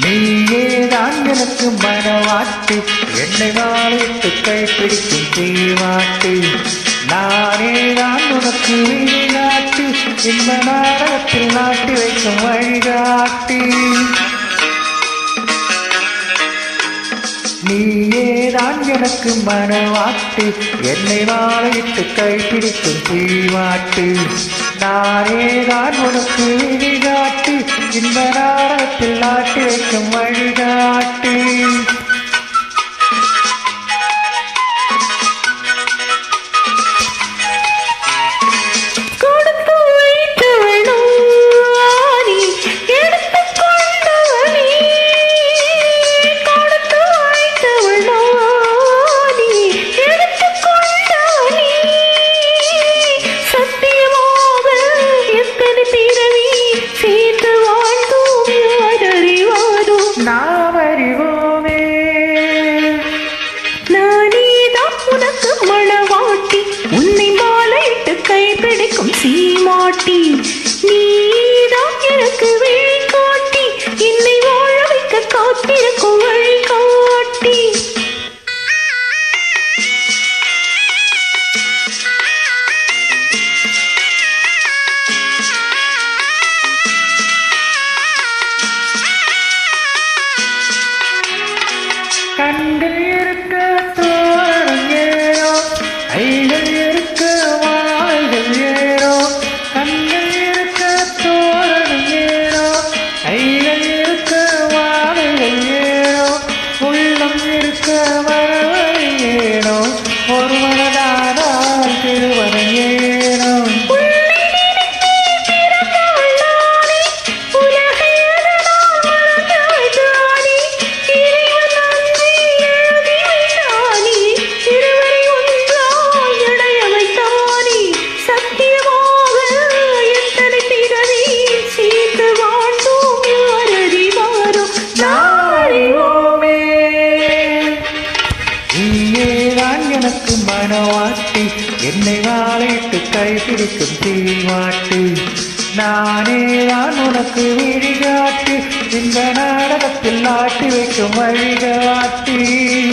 நீயேதான் எனக்கு மனவாட்டு என்னை வாழிட்டு கைப்பிடிக்கும் தீவாட்டு. நானே தான் உனக்கு வழிகாட்டு இந்த நாடகத்தில் நாட்டி வைக்கும் வழிகாட்டி. நீயேதான் எனக்கு மனவாட்டு. என்னை வாழையிட்டு கைப்பிடிக்கும் தீவாட்டு நானேதான் உனக்கு வழிகாட்டு இன்ப நாடகத்தில் நாட்டு வைக்கும் வழிகாட்டு. Morty. நீயேதான் மனவாட்டி என்னை வாழைட்டு கைபிடிக்கும் தீவாட்டு. நானே தான் உனக்கு வழிகாட்டி இந்த நாடகத்தில் ஆட்டி வைக்கும் வழிகாட்டி.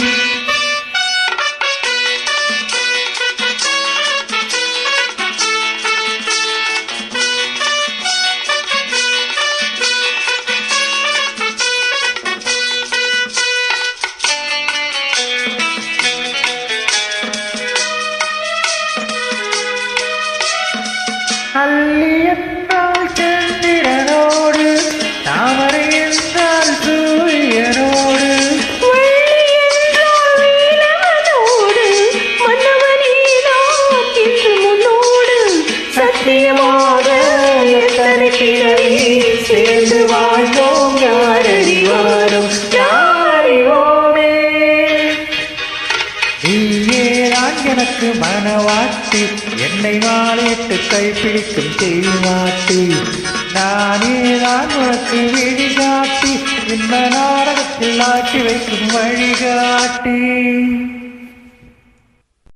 அல்லி என்றால் சந்திரனோடு தாமரை என்றால் சூரியனோடு. சத்தியமாக எத்தனை பிறவி சேர்ந்து வாழ்ந்தோம். மனவாட்டி என்னை வாழையிட்டு கைப்பிடிக்கும் நானே நானேதான் உனக்கு விழிகாட்டி இந்த நாடகத்தில் ஆட்டி வைக்கும் வழிகாட்டி.